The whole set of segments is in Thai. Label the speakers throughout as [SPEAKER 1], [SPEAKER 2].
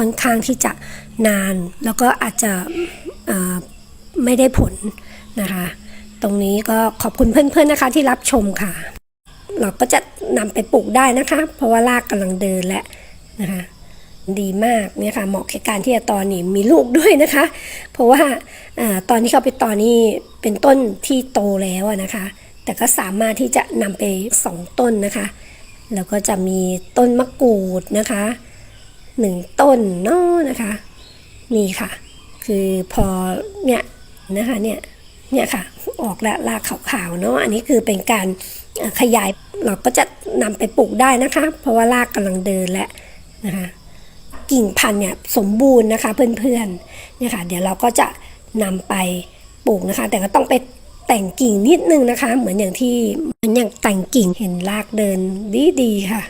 [SPEAKER 1] ค่อนข้างที่จะนาน แล้วก็อาจจะไม่ได้ผลนะคะ ตรงนี้ก็ขอบคุณเพื่อนๆนะคะที่รับชมค่ะ เราก็จะนำไปปลูกได้นะคะ เพราะว่ารากกำลังเดินและนะคะดีมากเนี่ยค่ะเหมาะแก่การที่จะตอนนี้มีลูกด้วยนะคะ เพราะว่าอตอนที่เขาไปตอนนี้เป็นต้นที่โตแล้วนะคะ แต่ก็สามารถที่จะนำไปสองต้นนะคะ แล้วก็จะมีต้นมะกรูดนะคะ หนึ่งต้นเนาะนะคะ นี่ค่ะ คือพอเนี่ยนะคะเนี่ยเนี่ยค่ะออกแล้วรากขาวๆเนาะอันนี้คือเป็นการขยายเราก็จะนำไปปลูกได้นะคะ เพราะว่ารากกำลังเดินและนะคะกิ่งพันธุ์เนี่ยสมบูรณ์นะคะเพื่อนๆเนี่ยค่ะเดี๋ยวเราก็จะนำไปปลูกนะคะ แต่ก็ต้องไปแต่งกิ่งนิดนึงนะคะ เหมือนอย่างที่เหมือนอย่างแต่งกิ่งเห็นรากเดินดีๆค่ะ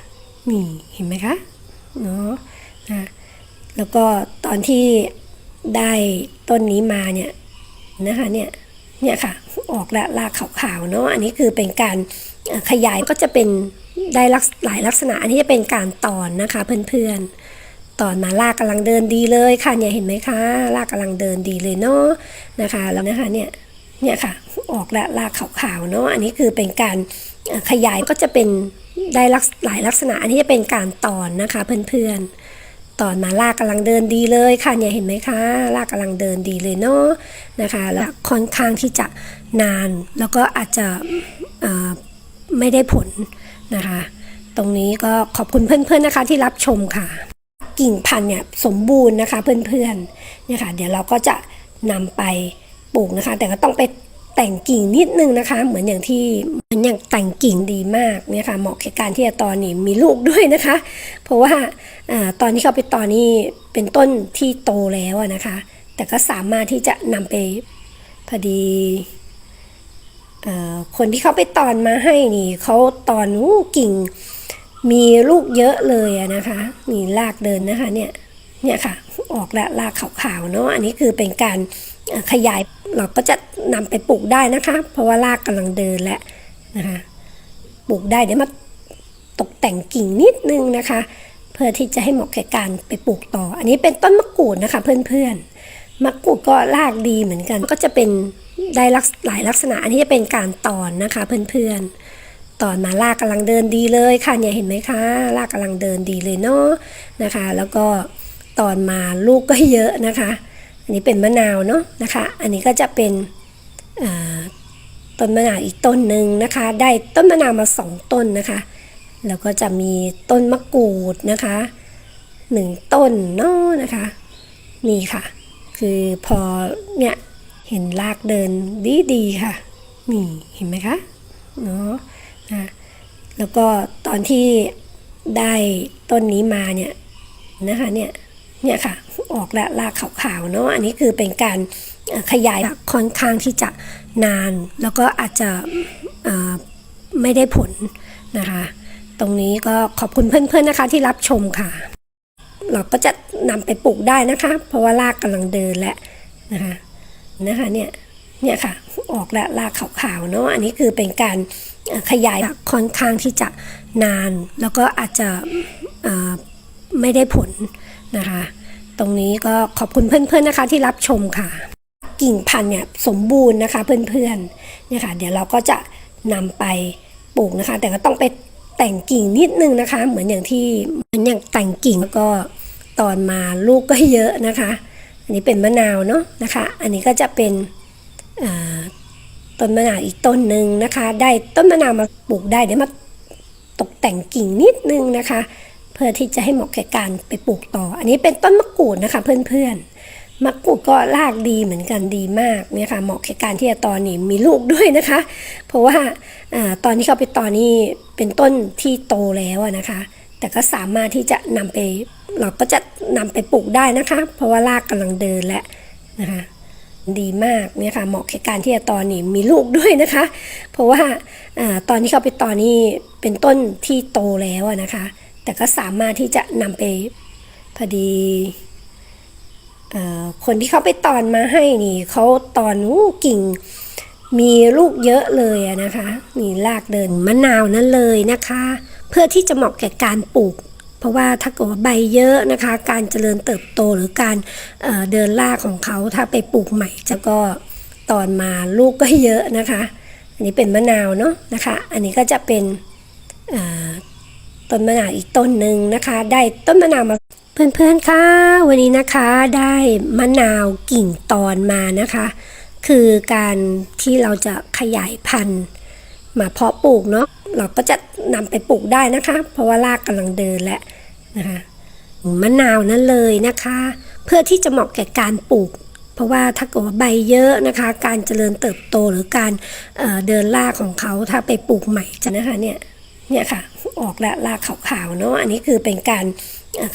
[SPEAKER 1] นี่เห็นไหมคะเนาะ แล้วก็ตอนที่ได้ต้นนี้มาเนี่ยนะคะเนี่ยเนี่ยค่ะออกแล้วรากขาวๆเนาะอันนี้คือเป็นการขยายก็จะเป็นได้ลักหลายลักษณะ อันนี้จะเป็นการตอนนะคะเพื่อนๆตอนมาลากกำลังเดินดีเลยค่ะเนี่ยเห็นไหมคะลากกำลังเดินดีเลยเนาะนะคะแล้วนะคะเนี่ยเนี่ยค่ะออกแล้วลากขาวๆเนาะอันนี้คือเป็นการขยายก็จะเป็นได้ลักหลายลักษณะ อันนี้จะเป็นการตอนนะคะเพื่อนๆ ตอนมาลากกำลังเดินดีเลยค่ะเนี่ยเห็นไหมคะลากกำลังเดินดีเลยเนาะนะคะแล้วค่อนข้างที่จะนานแล้วก็อาจจะไม่ได้ผลนะคะ ตรงนี้ก็ขอบคุณเพื่อนๆนะคะที่รับชมค่ะ กิ่งพันธุ์เนี่ยสมบูรณ์นะคะเพื่อนๆเนี่ยค่ะเดี๋ยวเราก็จะนำไปปลูกนะคะ แต่ก็ต้องไป แต่งกิ่งนิดนึงนะคะ เหมือนอย่างที่มือนอย่างแต่งกิ่งดีมากเนี่ยค่ะเหมาะแก่การที่จะตอนนี้มีลูกด้วยนะคะ เพราะว่าอตอนที่เขาไปตอนนี้เป็นต้นที่โตแล้วนะคะ แต่ก็สามารถที่จะนำไปพอดีอคนที่เขาไปตอนมาให้นี่เขาตอนอู้กิ่งมีลูกเยอะเลยนะคะมีรากเดินนะคะเนี่ยเนี่ยค่ะออกแล้วรากขาวๆเนาะอันนี้คือเป็นการขยาย เราก็จะนำไปปลูกได้นะคะ เพราะว่ารากกำลังเดินและนะคะ ปลูกได้เดี๋ยวมาตกแต่งกิ่งนิดนึงนะคะ เพื่อที่จะให้เหมาะแก่การไปปลูกต่อ อันนี้เป็นต้นมะกรูดนะคะเพื่อนๆมะกรูดก็รากดีเหมือนกัน ก็จะเป็นได้ลักหลายลักษณะ อันนี้จะเป็นการตอนนะคะเพื่อนๆตอนมาลากกำลังเดินดีเลยค่ะเนี่ยเห็นไหมคะลากกำลังเดินดีเลยเนาะนะคะ แล้วก็ตอนมาลูกก็เยอะนะคะ อันนี้เป็นมะนาวเนาะนะคะ อันนี้ก็จะเป็นต้นมะนาวอีกต้นหนึ่งนะคะ ได้ต้นมะนาวมาสองต้นนะคะ แล้วก็จะมีต้นมะกรูดนะคะหนึ่งต้นเนาะนะคะ นี่ค่ะ คือพอเนี่ยเห็นรากเดินดีดีๆค่ะ นี่เห็นไหมคะเนาะนะแล้วก็ตอนที่ได้ต้นนี้มาเนี่ยนะคะเนี่ย เนี่ยค่ะออกแล้วรากขาวๆเนาะอันนี้คือเป็นการขยายค่อนข้างที่จะนาน แล้วก็อาจจะไม่ได้ผลนะคะ ตรงนี้ก็ขอบคุณเพื่อนๆนะคะที่รับชมค่ะ เราก็จะนำไปปลูกได้นะคะ เพราะว่ารากกำลังเดินและนะคะนะคะเนี่ยเนี่ยค่ะออกแล้วรากขาวๆเนาะอันนี้คือเป็นการขยายค่อนข้างที่จะนาน แล้วก็อาจจะไม่ได้ผล นะคะ ตรงนี้ก็ขอบคุณเพื่อนๆนะคะที่รับชมค่ะ กิ่งพันธุ์เนี่ยสมบูรณ์นะคะเพื่อนๆเนี่ยค่ะ เดี๋ยวเราก็จะนำไปปลูกนะคะ แต่ก็ต้องไปแต่งกิ่งนิดนึงนะคะ เหมือนอย่างที่เหมือนอย่างแต่งกิ่งแล้วก็ตอนมาลูกก็เยอะนะคะ อันนี้เป็นมะนาวเนาะนะคะ อันนี้ก็จะเป็นต้นมะนาวอีกต้นหนึ่งนะคะ ได้ต้นมะนาวมาปลูกได้เดี๋ยวมาตกแต่งกิ่งนิดนึงนะคะ พื่อที่จะให้เหมาะแก่การไปปลูกต่อ อันนี้เป็นต้นมะกรูดนะคะเพื่อนๆมะกรูดก็รากดีเหมือนกันดีมากเนี่ยค่ะเหมาะแก่การที่จะตอนนี้มีลูกด้วยนะคะ เพราะว่าอตอนที่เขาไปตอนนี้เป็นต้นที่โตแล้วนะคะ แต่ก็สามารถที่จะนำไปเราก็จะนำไปปลูกได้นะคะ เพราะว่ารากกำลังเดินและนะคะดีมากเนี่ยค่ะเหมาะแก่การที่จะตอนนี้มีลูกด้วยนะคะ เพราะว่าอตอนที่เขาไปตอนนี้เป็นต้นที่โตแล้วนะคะ แต่ก็สามารถที่จะนำไปพอดีคนที่เขาไปตอนมาให้นี่เขาตอนอู้กิ่ง มีลูกเยอะเลยนะคะมีรากเดินมะนาวนั่นเลยนะคะ เพื่อที่จะเหมาะแก่การปลูก เพราะว่าถ้าเกิดว่าใบเยอะนะคะ การเจริญเติบโตหรือการเเดินรากของเขาถ้าไปปลูกใหม่จะก็ตอนมาลูกก็เยอะนะคะ อันนี้เป็นมะนาวเนาะนะคะ อันนี้ก็จะเป็น ต้นมะนาวอีกต้นหนึ่งนะคะ ได้ต้นมะนาวมาเพื่อนๆค่ะวันนี้นะคะได้มะนาวกิ่งตอนมานะคะ คือการที่เราจะขยายพันธุ์มาเพาะปลูกเนาะเราก็จะนำไปปลูกได้นะคะ เพราะว่ารากกำลังเดินแล้วนะคะมะนาวนั่นเลยนะคะ เพื่อที่จะเหมาะแก่การปลูก เพราะว่าถ้าเกิดว่าใบเยอะนะคะ การเจริญเติบโตหรือการเเดินรากของเขาถ้าไปปลูกใหม่จะนะคะเนี่ยเนี่ยค่ะ ออกแล้วรากขาวๆเนาะอันนี้คือเป็นการ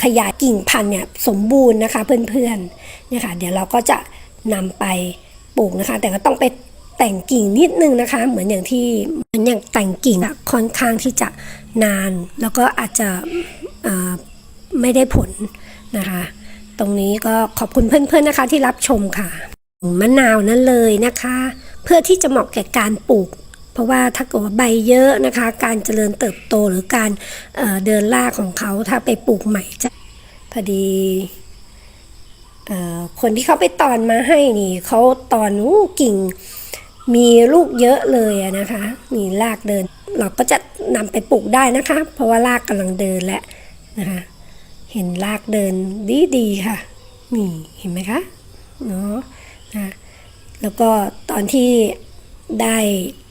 [SPEAKER 1] ขยายกิ่งพันธุ์เนี่ยสมบูรณ์นะคะเพื่อนๆเนี่ยค่ะเดี๋ยวเราก็จะนำไปปลูกนะคะ แต่ก็ต้องไปแต่งกิ่งนิดนึงนะคะ เหมือนอย่างที่เหมือนอย่างแต่งกิ่งอะค่อนข้างที่จะนาน แล้วก็อาจจะไม่ได้ผลนะคะ ตรงนี้ก็ขอบคุณเพื่อนๆนะคะที่รับชมค่ะมะนาวนั่นเลยนะคะ เพื่อที่จะเหมาะแก่การปลูก เพราะว่าถ้าเกิดว่าใบเยอะนะคะ การเจริญเติบโตหรือการเเดินรากของเขาถ้าไปปลูกใหม่จะพอดีคนที่เขาไปตอนมาให้นี่เขาตอนอู้กิ่งมีลูกเยอะเลยนะคะมีรากเดิน เราก็จะนำไปปลูกได้นะคะ เพราะว่ารากกำลังเดินแล้วนะคะ เห็นรากเดินดีดีค่ะนี่เห็นไหมคะเนาะนะแล้วก็ตอนที่ ได้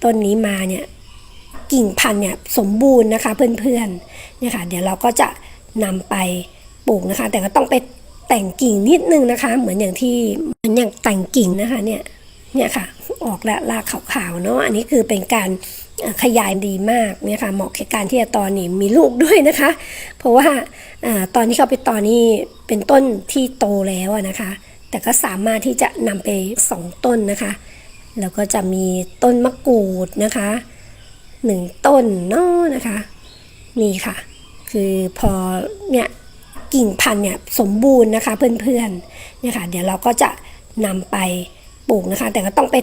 [SPEAKER 1] ต้นนี้มาเนี่ยกิ่งพันธุ์เนี่ยสมบูรณ์นะคะเพื่อนๆเนี่ยค่ะเดี๋ยวเราก็จะนำไปปลูกนะคะ แต่ก็ต้องไปแต่งกิ่งนิดนึงนะคะ เหมือนอย่างที่เหมือนอย่างแต่งกิ่งนะคะเนี่ยเนี่ยค่ะออกแล้วรากขาวๆเนาะอันนี้คือเป็นการขยายดีมากเนี่ยค่ะเหมาะแก่การที่จะตอนนี้มีลูกด้วยนะคะ เพราะว่าอตอนที่เขาไปตอนนี้เป็นต้นที่โตแล้วนะคะ แต่ก็สามารถที่จะนำไปสองต้นนะคะ แล้วก็จะมีต้นมะกรูดนะคะหนึ่งต้นเนาะนะคะนี่ค่ะ คือพอเนี่ยกิ่งพันธุ์เนี่ยสมบูรณ์นะคะเพื่อนๆเนี่ยค่ะเดี๋ยวเราก็จะนำไปปลูกนะคะ แต่ก็ต้องไป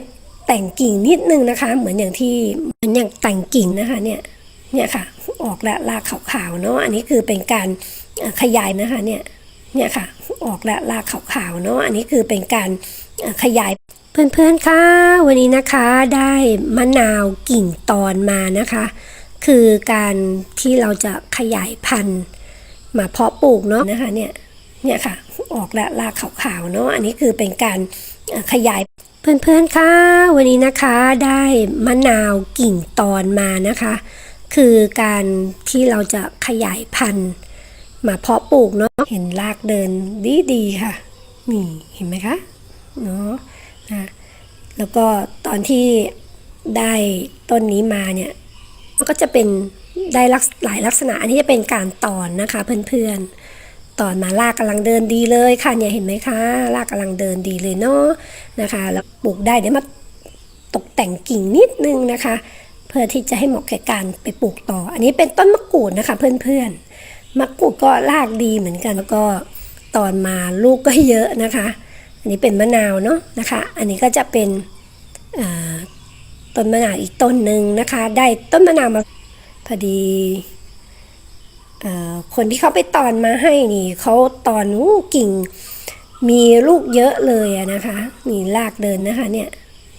[SPEAKER 1] แต่งกิ่งนิดนึงนะคะ เหมือนอย่างที่เหมือนอย่างแต่งกิ่งนะคะเนี่ยเนี่ยค่ะออกแล้วรากขาวๆเนาะอันนี้คือเป็นการขยายนะคะเนี่ยเนี่ยค่ะออกแล้วรากขาวๆเนาะอันนี้คือเป็นการขยาย เพื่อนๆค่ะวันนี้นะคะได้มะนาวกิ่งตอนมานะคะ คือการที่เราจะขยายพันธุ์มาเพาะปลูกเนาะนะคะเนี่ยเนี่ยค่ะออกแล้วรากขาวๆเนาะอันนี้คือเป็นการขยายเพื่อนๆค่ะวันนี้นะคะได้มะนาวกิ่งตอนมานะคะ คือการที่เราจะขยายพันธุ์มาเพาะปลูกเนาะเห็นรากเดินดีๆค่ะนี่เห็นไหมคะเนาะ นะแล้วก็ตอนที่ได้ต้นนี้มาเนี่ยมันก็จะเป็นได้ลักหลายลักษณะ อันนี้จะเป็นการตอนนะคะเพื่อนๆตอนมาลากกำลังเดินดีเลยค่ะเนี่ยเห็นไหมคะลากกำลังเดินดีเลยเนาะนะคะแล้วปลูกได้เดี๋ยวมาตกแต่งกิ่งนิดนึงนะคะ เพื่อที่จะให้เหมาะแก่การไปปลูกต่อ อันนี้เป็นต้นมะกรูดนะคะเพื่อนๆมะกรูดก็รากดีเหมือนกันแล้วก็ตอนมาลูกก็เยอะนะคะ อันนี้เป็นมะนาวเนาะนะคะ อันนี้ก็จะเป็นต้นมะนาวอีกต้นหนึ่งนะคะ ได้ต้นมะนาวมาพอดีคนที่เขาไปตอนมาให้นี่เขาตอนอู้กิ่ง มีลูกเยอะเลยนะคะมีรากเดินนะคะเนี่ย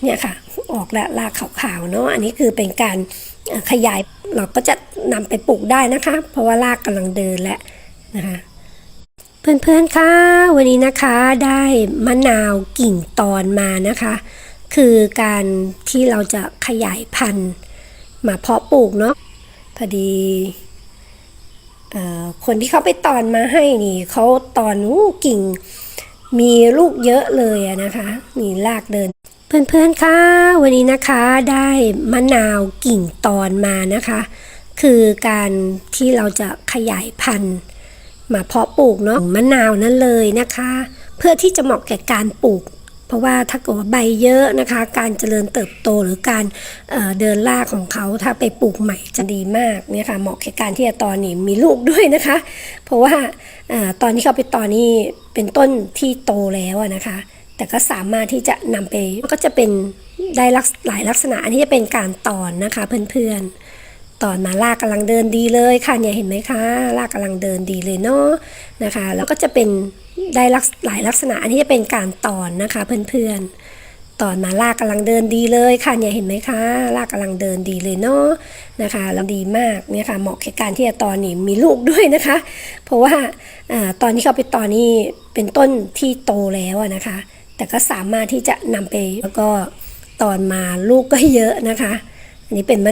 [SPEAKER 1] เนี่ยค่ะออกแล้วรากขาวๆเนาะอันนี้คือเป็นการขยายเราก็จะนำไปปลูกได้นะคะ เพราะว่ารากกำลังเดินแล้วนะคะ เพื่อนๆคะวันนี้นะคะได้มะนาวกิ่งตอนมานะคะ คือการที่เราจะขยายพันธุ์มาเพาะปลูกเนาะพอดีคนที่เขาไปตอนมาให้นี่เขาตอนอู้กิ่ง มีลูกเยอะเลยอะนะคะมีรากเดิน เพื่อนๆคะวันนี้นะคะได้มะนาวกิ่งตอนมานะคะ คือการที่เราจะขยายพันธุ์ มาเพาะปลูกเนาะมะนาวนั่นเลยนะคะ เพื่อที่จะเหมาะแก่การปลูก เพราะว่าถ้าเกิดว่าใบเยอะนะคะ การเจริญเติบโตหรือการเเดินรากของเขาถ้าไปปลูกใหม่จะดีมากเนี่ยค่ะเหมาะแก่การที่จะตอนนี้มีลูกด้วยนะคะ เพราะว่าอตอนที่เขาไปตอนนี้เป็นต้นที่โตแล้วนะคะ แต่ก็สามารถที่จะนำไปก็จะเป็นได้หลายลักษณะ อันนี้จะเป็นการตอนนะคะเพื่อนๆ ตอนมารากกำลังเดินดีเลยค่ะเนี่ยเห็นไหมคะรากกำลังเดินดีเลยเนาะนะคะแล้วก็จะเป็นได้ลักหลายลักษณะอันนี้จะเป็นการตอนนะคะเพื่อนๆตอนมารากกำลังเดินดีเลยค่ะเนี่ยเห็นไหมคะรากกำลังเดินดีเลยเนาะนะคะแล้วดีมากเนี่ยค่ะเหมาะแก่การที่จะตอนนี่มีลูกด้วยนะคะ เพราะว่าอตอนที่เขาไปตอนนี่เป็นต้นที่โตแล้วนะคะ แต่ก็สามารถที่จะนำไปแล้วก็ตอนมาลูกก็เยอะนะคะ อันนี้เป็นมะ